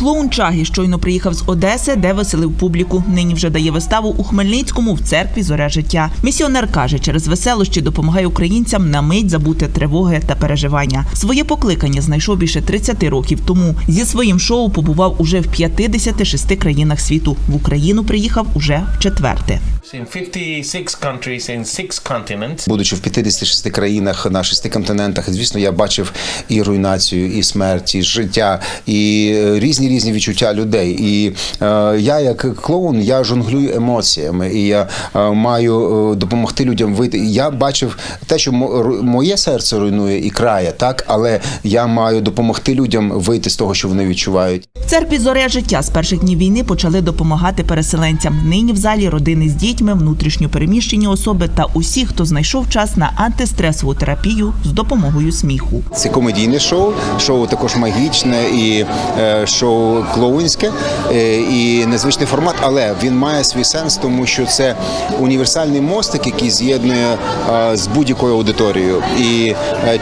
Клоун Чагі щойно приїхав з Одеси, де веселив публіку. Нині вже дає виставу у Хмельницькому в церкві Зоря життя. Місіонер каже, через веселощі допомагає українцям на мить забути тривоги та переживання. Своє покликання знайшов більше 30 років тому. Зі своїм шоу побував уже в 56 країнах світу. В Україну приїхав уже в четверте. In 56 countries in six continents. Будучи в 56 країнах на шести континентах, звісно, я бачив і руйнацію, і смерть, і життя, і е, різні різні відчуття людей. І е, я, як клоун, я жонглюю емоціями, і я е, маю е, допомогти людям вийти. Я бачив те, що мо- моє серце руйнує і крає, так, але я маю допомогти людям вийти з того, що вони відчувають. Церкві Зоря життя з перших днів війни почали допомагати переселенцям. Нині в залі родини з дітьми, внутрішньо переміщені особи та усі, хто знайшов час на антистресову терапію з допомогою сміху. Це комедійне шоу, шоу також магічне і е, шоу клоунське е, і незвичний формат, але він має свій сенс, тому що це універсальний мостик, який з'єднує е, з будь-якою аудиторією. І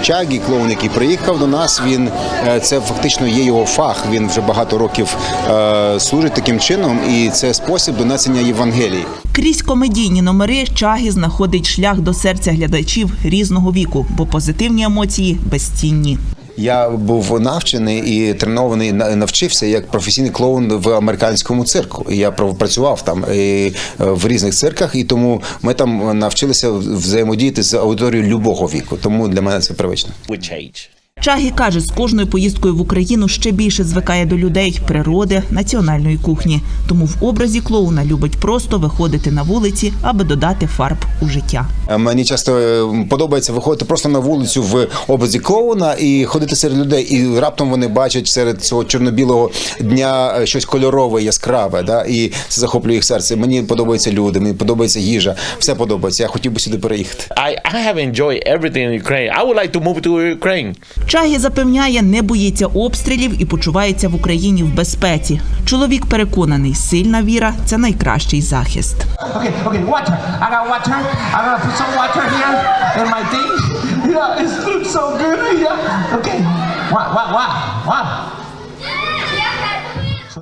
Чагі, клоун, який приїхав до нас, він це фактично є його фах. Він вже багато років е, служить таким чином, і це спосіб донесення Євангелії. Крізь комедійні номери Чагі знаходить шлях до серця глядачів різного віку, бо позитивні емоції безцінні. Я був навчений і тренований на- навчився як професійний клоун в американському цирку. Я працював там і, е, в різних цирках, і тому ми там навчилися взаємодіяти з аудиторією любого віку. Тому для мене це привично. Чагі каже, з кожною поїздкою в Україну ще більше звикає до людей, природи, національної кухні. Тому в образі клоуна любить просто виходити на вулиці, аби додати фарб у життя. Е, Мені часто е, подобається виходити просто на вулицю в образі клоуна і ходити серед людей, і раптом вони бачать серед цього чорно-білого дня е, щось кольорове, яскраве, да, і це захоплює їх серце. Мені подобаються люди, мені подобається їжа, все подобається. Я хотів би сюди переїхати. I, I have enjoyed everything in Ukraine. I would like to move to Ukraine. Чагі запевняє, не боїться обстрілів і почувається в Україні в безпеці. Чоловік переконаний, сильна віра це найкращий захист. Okay, okay, water. I got water. I'm gonna some water here in my thing. Yeah, it looks so good. Yeah. Okay. What, what, what, what?